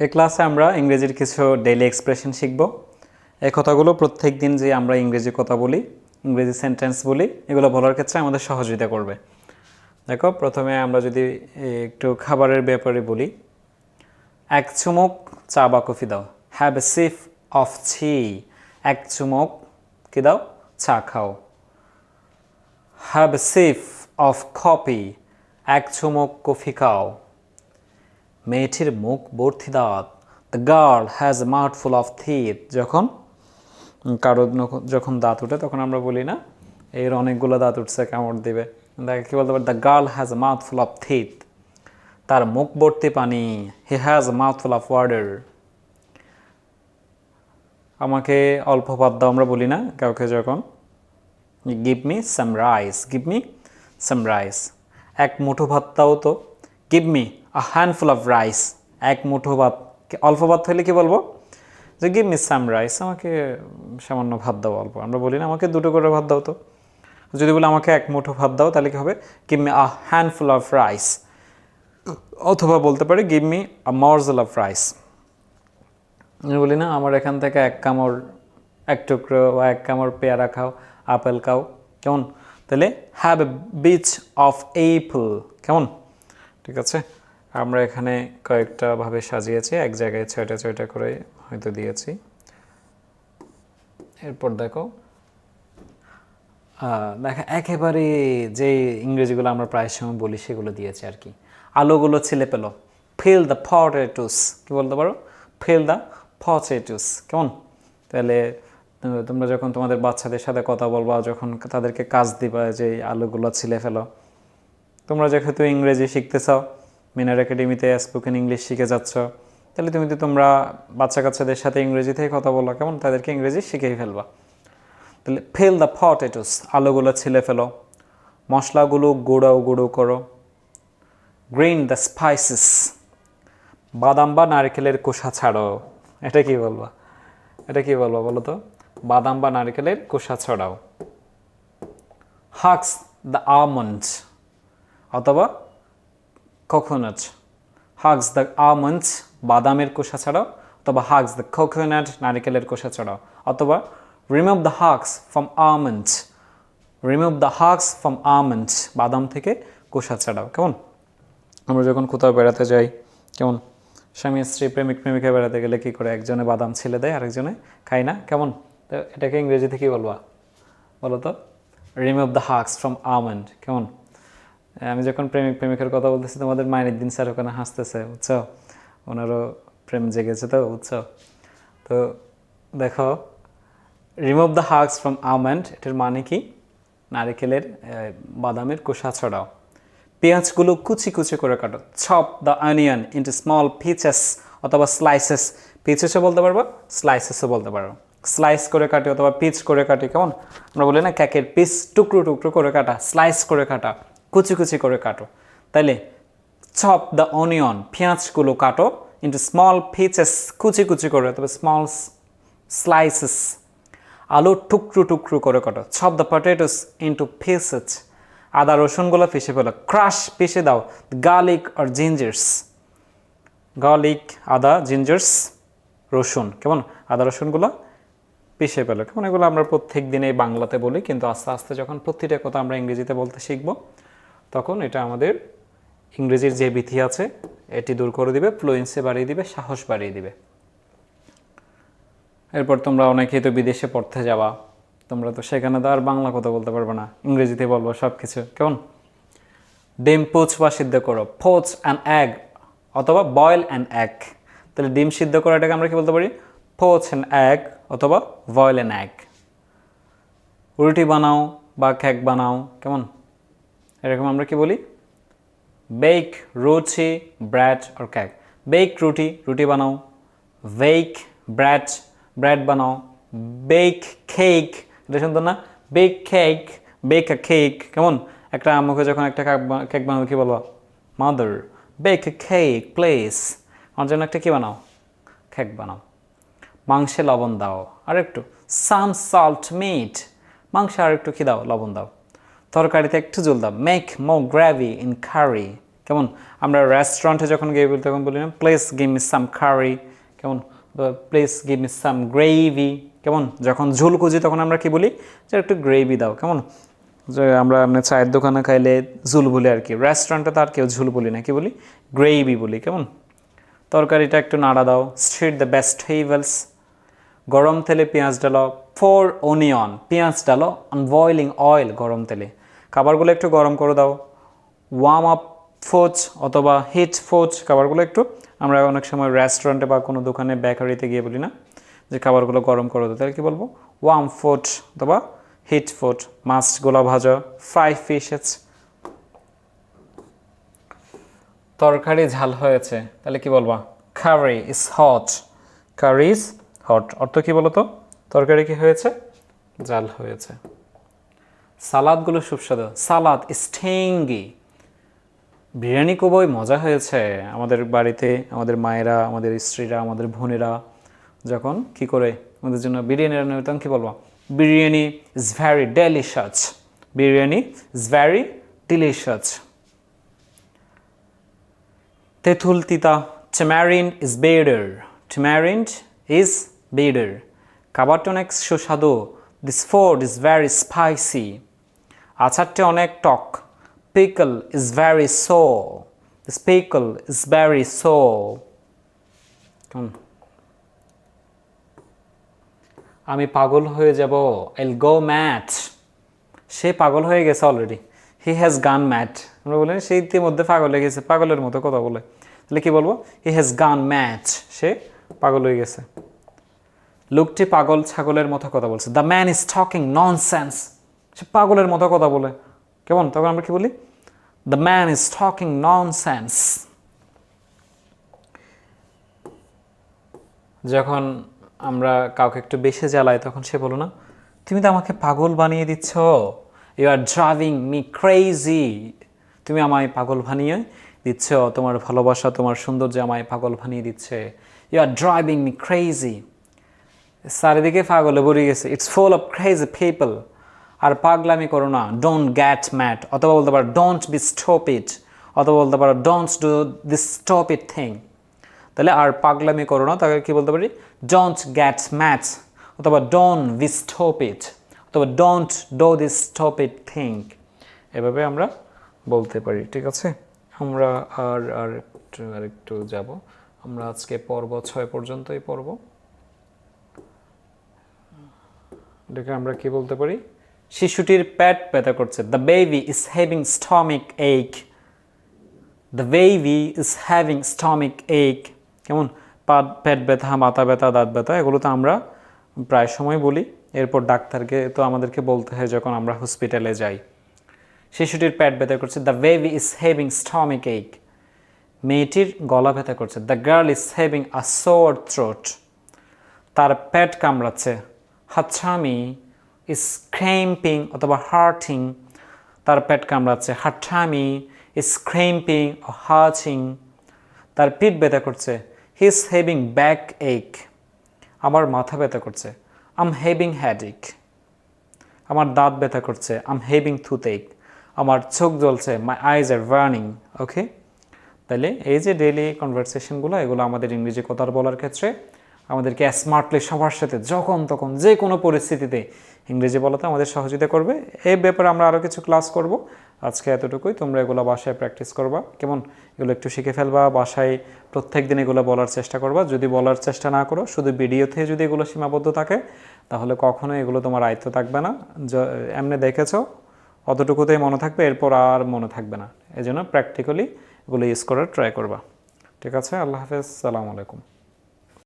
এই ক্লাসে আমরা ইংরেজির কিছু ডেইলি এক্সপ্রেশন শিখব। এই কথাগুলো প্রত্যেক দিন যে আমরা ইংরেজি কথা বলি, ইংরেজি সেন্টেন্স বলি, এগুলো বলার ক্ষেত্রে আমাদের সহযোগিতা করবে। দেখো, প্রথমে আমরা যদি একটু খাবারের ব্যাপারে বলি। এক চুমুক চা বা কফি দাও। হ্যাভ এ সিফ অফ ছি এক চুমুক কি দাও? চা খাও। Have a sip of coffee এক চুমুক কফি খাও। মেয়েটির মুখ ভর্তি দাঁত the girl has a mouth full of teeth যখন কারও যখন দাঁত উঠে, তখন আমরা বলি না, এর অনেকগুলো দাঁত উঠছে, কামড় দিবে। দেখ, কি বলতে পারি? The girl has a mouth full of teeth তার মুখ ভর্তি পানি। He has a mouth full of water আমাকে অল্প ভাত দাও, আমরা বলি না। কাউকে যখন give me some rice give me some rice এক মুঠো ভাত দাও তো। Give me a handful of rice এক মুঠো কি- অল্প ভাত হলে কি বলব? যে গিভ মি সাম রাইস আমাকে সামান্য ভাত দাও অল্প। আমরা বলি না, আমাকে দুটো করে ভাত দাও তো। যদি বলে আমাকে এক মুঠো ভাত দাও, তাহলে কি হবে? Give me a handful of rice অথবা বলতে পারি give me a morsel of rice আমি বলি না, আমার এখান থেকে এক কামড়, এক টুকরো বা এক কামড় পেয়ারা খাও, আপেল খাও। কেমন? তাহলে have a bit of apple কেমন? ঠিক আছে? আমরা এখানে কয়েকটা ভাবে সাজিয়েছি, এক জায়গায় ছয়টা ছয়টা করে হয়তো দিয়েছি। এরপর দেখো দেখা, একেবারে যে ইংরেজিগুলো আমরা প্রায় সময় বলি সেগুলো দিয়েছি আর কি। আলোগুলো ছেলে পেল। ফিল দ্য পটেটোস কি বলতে পারো? ফিল দ্য পটেটোস কেমন? তাহলে তোমরা যখন তোমাদের বাচ্চাদের সাথে কথা বলবা, যখন তাদেরকে কাজ দিবা যে আলোগুলো ছিলে ফেলো তোমরা যেহেতু ইংরেজি শিখতে চাও মিনার একাডেমিতে স্পোকেন ইংলিশ শিখে যাচ্ছ, তাহলে তুমি তো তোমরা বাচ্চা কাচ্চাদের সাথে ইংরেজিতেই কথা বলো, কেমন? তাদেরকে ইংরেজি শিখেই ফেলবা। তাহলে ফেল দ্য পটেটোস আলুগুলো ছিলে ফেলো, মশলাগুলো গুঁড়ো গুঁড়ো করো গ্রিন দ্য স্পাইসেস বাদাম বা নারকেলের কোষা ছাড়ো। এটা কি বলবা? এটা কি বলবা বলো তো? বাদাম বা নারকেলের কোষা ছড়াও। হাক্স দ্য almonds, অথবা কোকোনাট হাগস দ্য almonds, বাদামের কোষা ছাড়াও, অথবা হাগস দ্য কোকোনাট নারিকেলের কোষা ছাড়াও, অথবা remove the husks from almonds. Remove the husks from almonds, বাদাম থেকে কোষা ছাড়াও, কেমন? আমরা যখন কোথাও বেড়াতে যাই, কেমন? স্বামী, স্ত্রী, প্রেমিক, প্রেমিকা বেড়াতে গেলে কি করে? একজনে বাদাম ছিলে দেয়, আরেকজনে খায় না, কেমন? তো এটাকে ইংরেজিতে কি বলবা? বলো তো? Remove the husks from almond কেমন? আমি যখন প্রেমিক প্রেমিকের কথা বলতেছি, তোমাদের মায়ের দিন স্যার ওখানে হাসতেছে, বুঝছ? ওনারও প্রেম জেগেছে তো, বুঝছ? তো দেখো remove the husks from almond এটার মানে কি? নারিকেলের বাদামের কোষা ছড়াও। পেঁয়াজগুলো কুচি কুচি করে কাটো। Chop the onion into small pieces অথবা স্লাইসেস পিচেসও বলতে পারব স্লাইসেসও বলতে পারব স্লাইস করে কাটি অথবা পিচ করে কাটি, কেমন? আমরা বলি না ক্যাকের পিস টুকরো টুকরো করে কাটা স্লাইস করে কাটা। কুচি কুচি করে কাটো। তাইলে চপ দ্য অনিয়ন পেঁয়াজগুলো কাটো ইন্টু স্মল পিচেস কুচি কুচি করে তবে স্মল স্লাইসেস আলু টুকরো টুকরো করে কাটো। Chop the potatoes into pieces আদা রসুনগুলো পিষে ফেলো ক্রাশ পিষে দাও গার্লিক আর জিঞ্জার্স গার্লিক আদা জিঞ্জার্স রসুন, কেমন? আদা রসুনগুলো পিষে ফেলো, কেমন? এগুলো আমরা প্রত্যেক দিনে বাংলাতে বলি, কিন্তু আস্তে আস্তে যখন প্রতিটা কথা আমরা ইংরেজিতে বলতে শিখব তখন এটা আমাদের ইংরেজির যে বিধি আছে, এটি দূর করে দিবে ফ্লুয়েন্সি বাড়িয়ে দিবে, সাহস বাড়িয়ে দিবে। এরপর তোমরা অনেকেই তো বিদেশে পড়তে যাবা, তোমরা তো সেখানে তো আর বাংলা কথা বলতে পারবে না ইংরেজিতে বলব সব কিছু কেমন? ডিম, পোচ বা সিদ্ধ করো। পোচ অ্যান্ড অ্যাগ অথবা বয়েল অ্যান্ড অ্যাগ তাহলে ডিম সিদ্ধ করা এটাকে আমরা কি বলতে পারি? পোচ অ্যান্ড অ্যাগ অথবা বয়েল অ্যান্ড অ্যাগ রুটি বানাও বা কেক বানাও, কেমন? এরকম আমরা কি বলি? বেক রুটি ব্রেড আর কেক বেক রুটি রুটি বানাও। বেক ব্রেড ব্রেড বানাও। বেক কেক এটা শুনতো না? Bake cake bake a cake কেমন? একটা আম্মুকে যখন একটা কেক বানাবো, কি বলব? মাদার বেক কেক প্লেস আমার জন্য একটা কি বানাও? কেক বানাও। মাংসে লবণ দাও। আর একটু সাম সল্ট মিট মাংসে আর একটু কি দাও? লবণ দাও। তরকারিতে একটু জল দাও। মেক মো গ্র্যাভি ইন কারি কেমন? আমরা রেস্টুরেন্টে যখন গিয়ে বলি, তখন বলি না please give me some curry কেমন? Please give me some gravy কেমন? যখন ঝোল খুঁজি, তখন আমরা কি বলি? যে একটু গ্রেভি দাও। কেমন? যে, আমরা এমনি চায়ের দোকানে খাইলে ঝুল বলি আর কি। রেস্টুরেন্টে তো আর কেউ ঝুল বলি না, কি বলি? গ্রেভি বলি, কেমন? তরকারিটা একটু নাড়া দাও। স্ট্রিট দ্য বেস্ট হেভেলস গরম তেলে পেঁয়াজ ডালো ফোর অনিয়ন পেঁয়াজ ডালো অন বয়লিং অয়েল গরম তেলে। খাবারগুলো একটু গরম করে দাও। ওয়ার্ম আপ ফোচ অথবা হিট ফোচ খাবারগুলো একটু। আমরা অনেক সময় রেস্টুরেন্টে বা কোনো দোকানে বেকারিতে গিয়ে বলি না যে খাবারগুলো গরম করে দাও। তাহলে কী বলব? ওয়ার্ম ফুট অথবা হিট ফোট মাছ গোলা ভাজা ফ্রাই ফিশেস তরকারি ঝাল হয়েছে, তাহলে কি বলবা? Curry is hot curry is hot অর্থ কি বলতো? তরকারি কি হয়েছে? জাল হয়েছে। সালাদগুলো সুস্বাদু। সালাদ স্টেঙ্গি। বিরিয়ানি খুবই মজা হয়েছে আমাদের বাড়িতে, আমাদের মায়েরা, আমাদের স্ত্রীরা, আমাদের বোনেরা। যখন কি করে আমাদের জন্য বিরিয়ানি রান্না তখন কি বলব? Biryani is very delicious biryani is very delicious তেঁতুল তিতা tamarind is bitter tamarind is বেডার খাবারটা অনেক সুস্বাদু। This food is very spicy আচারটি অনেক টক। Pickle is very sour this pickle is very sour আমি পাগল হয়ে যাব। আইল গো ম্যাচ সে পাগল হয়ে গেছে already he has gone mad আমরা বলি সে ইতিমধ্যে পাগল হয়ে গেছে। পাগলের মতো কথা বলে। তাহলে কি বলব? হি হ্যাজ গান ম্যাচ সে পাগল হয়ে গেছে। লোকটি পাগল ছাগলের মতো কথা বলছে। The man is talking nonsense সে পাগলের মতো কথা বলে। কেমন? তখন আমরা কি বলি? The man is talking nonsense যখন আমরা কাউকে একটু বেশি জ্বালাই, তখন সে বলো না, তুমি তো আমাকে পাগল বানিয়ে দিচ্ছ। You are driving me crazy তুমি আমায় পাগল বানিয়ে দিচ্ছ। তোমার ভালোবাসা, তোমার সৌন্দর্য আমায় পাগল বানিয়ে দিচ্ছে। You are driving me crazy চারিদিকে পাগলে ভরে গেছে। It's full of crazy people আর পাগলামি করো না। ডোন্ট গ্যাট ম্যাট অথবা বলতে পারো ডোন্ট বি স্টপ ইট অথবা বলতে পারো don't do this stop it thing তাহলে আর পাগলামি করো না, তাকে কি বলতে পারি? ডোন্ট গ্যাট ম্যাচ অথবা ডোন্ট বি স্টপ ইট অথবা don't do this stop it think এভাবে আমরা বলতে পারি, ঠিক আছে? আমরা আর আর একটু আর একটু যাব। আমরা আজকে পর্ব ছয় পর্যন্তই পড়ব। এটাকে আমরা কি বলতে পারি? শিশুটির পেট ব্যথা করছে। The baby is having stomach ache the baby is having stomach ache কেমন? পাত পেট ব্যথা, মাথা ব্যথা, দাঁত ব্যথা এগুলো তো আমরা প্রায় সময় বলি। এরপর ডাক্তারকে তো আমাদেরকে বলতে হয় যখন আমরা হসপিটালে যাই। শিশুটির পেট ব্যথা করছে। The baby is having stomach ache মেয়েটির গলা ব্যথা করছে। The girl is having a sore throat তার পেট কামড়াচ্ছে। হাতছামি ইজ ক্রেম্পিং অথবা হার্টিং তার পেট কামড়াচ্ছে হাট্টামি ইজ ক্রেম্পিং হার্টিং তার পিঠ ব্যথা করছে হি ইজ হ্যাভিং ব্যাক এক আমার মাথা ব্যথা করছে আম হ্যাভিং হ্যাডিক আমার দাঁত ব্যথা করছে আম হ্যাভিং থুতেক আমার চোখ জ্বলছে মাই আইজ আর বার্নিং ওকে তাহলে এই যে ডেইলি কনভারসেশনগুলো এগুলো আমাদের ইংরেজি কথা বলার ক্ষেত্রে আমাদেরকে স্মার্টলি সবার সাথে যখন তখন যে কোনো পরিস্থিতিতে ইংরেজি বলাতে আমাদের সহযোগিতা করবে। এই ব্যাপারে আমরা আরও কিছু ক্লাস করব। আজকে এতটুকুই। তোমরা এগুলো বাসায় প্র্যাকটিস করবা। কেমন? এগুলো একটু শিখে ফেলবা। বাসায় প্রত্যেক দিন এগুলো বলার চেষ্টা করবা। যদি বলার চেষ্টা না করো, শুধু ভিডিওতে যদি এগুলো সীমাবদ্ধ থাকে, তাহলে কখনো এগুলো তোমার আয়ত্ত থাকবে না। এমনি দেখেছ? অতটুকুতেই মনে থাকবে। এরপর আর মনে থাকবে না। এই জন্য প্র্যাকটিক্যালি এগুলো ইউজ করার ট্রাই করবা। ঠিক আছে? আল্লাহ হাফেজ। সালামু আলাইকুম।